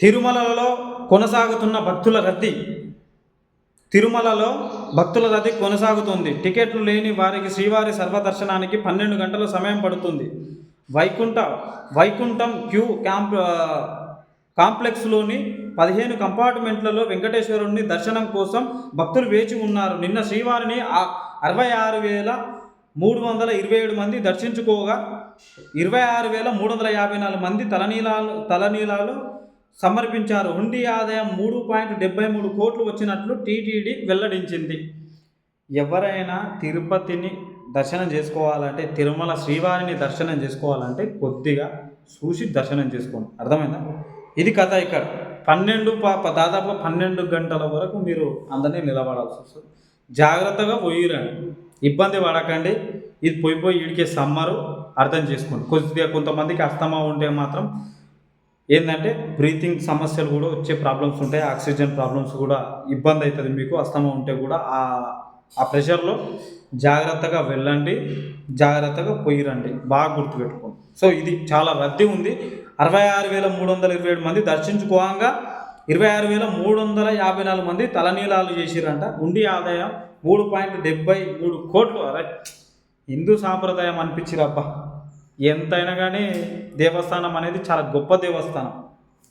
తిరుమలలో కొనసాగుతున్న భక్తుల రద్దీ. తిరుమలలో భక్తుల రద్దీ కొనసాగుతుంది. టికెట్లు లేని వారికి శ్రీవారి సర్వదర్శనానికి పన్నెండు గంటల సమయం పడుతుంది. వైకుంఠ వైకుంఠం క్యూ క్యాంప్ కాంప్లెక్స్లోని పదిహేను కంపార్ట్మెంట్లలో వెంకటేశ్వరుని దర్శనం కోసం భక్తులు వేచి ఉన్నారు. నిన్న శ్రీవారిని అరవై ఆరు వేల మూడు వందల ఇరవై ఏడు మంది దర్శించుకోగా ఇరవై ఆరు వేల మూడు వందల యాభై నాలుగు మంది తలనీలాలు తలనీలాలు సమర్పించారు. హుండీ ఆదాయం మూడు పాయింట్ డెబ్బై మూడు కోట్లు వచ్చినట్లు టీటీడీ వెల్లడించింది. ఎవరైనా తిరుపతిని దర్శనం చేసుకోవాలంటే తిరుమల శ్రీవారిని దర్శనం చేసుకోవాలంటే కొద్దిగా చూసి దర్శనం చేసుకోండి. అర్థమైందా? ఇది కథ ఇక్కడ. పన్నెండు పాప దాదాపు పన్నెండు గంటల వరకు మీరు అందరినీ నిలబడాల్సి వస్తుంది. జాగ్రత్తగా పోయిరండి. ఇబ్బంది పడకండి. ఇది పోయి పోయి ఇడికే సమ్మరు. అర్థం చేసుకోండి. కొద్దిగా కొంతమందికి అస్తమా ఉంటే మాత్రం ఏంటంటే బ్రీతింగ్ సమస్యలు కూడా వచ్చే ప్రాబ్లమ్స్ ఉంటాయి ఆక్సిజన్ ప్రాబ్లమ్స్ కూడా ఇబ్బంది అవుతుంది మీకు అస్తమా ఉంటే కూడా ఆ ఆ ప్రెషర్లో జాగ్రత్తగా వెళ్ళండి జాగ్రత్తగా పోయిరండి బాగా గుర్తుపెట్టుకోండి. సో ఇది చాలా రద్దీ ఉంది. అరవై ఆరు వేల మూడు వందల ఇరవై ఏడు మంది దర్శించుకోగా ఇరవై ఆరు వేల మూడు వందల యాభై నాలుగు మంది తలనీలాలు చేసిరంట. ఉండి ఆదాయం మూడు పాయింట్ డెబ్బై మూడు కోట్లు. అరే హిందూ సాంప్రదాయం అనిపించిరబ్బా. ఎంతైనా కానీ దేవస్థానం అనేది చాలా గొప్ప దేవస్థానం.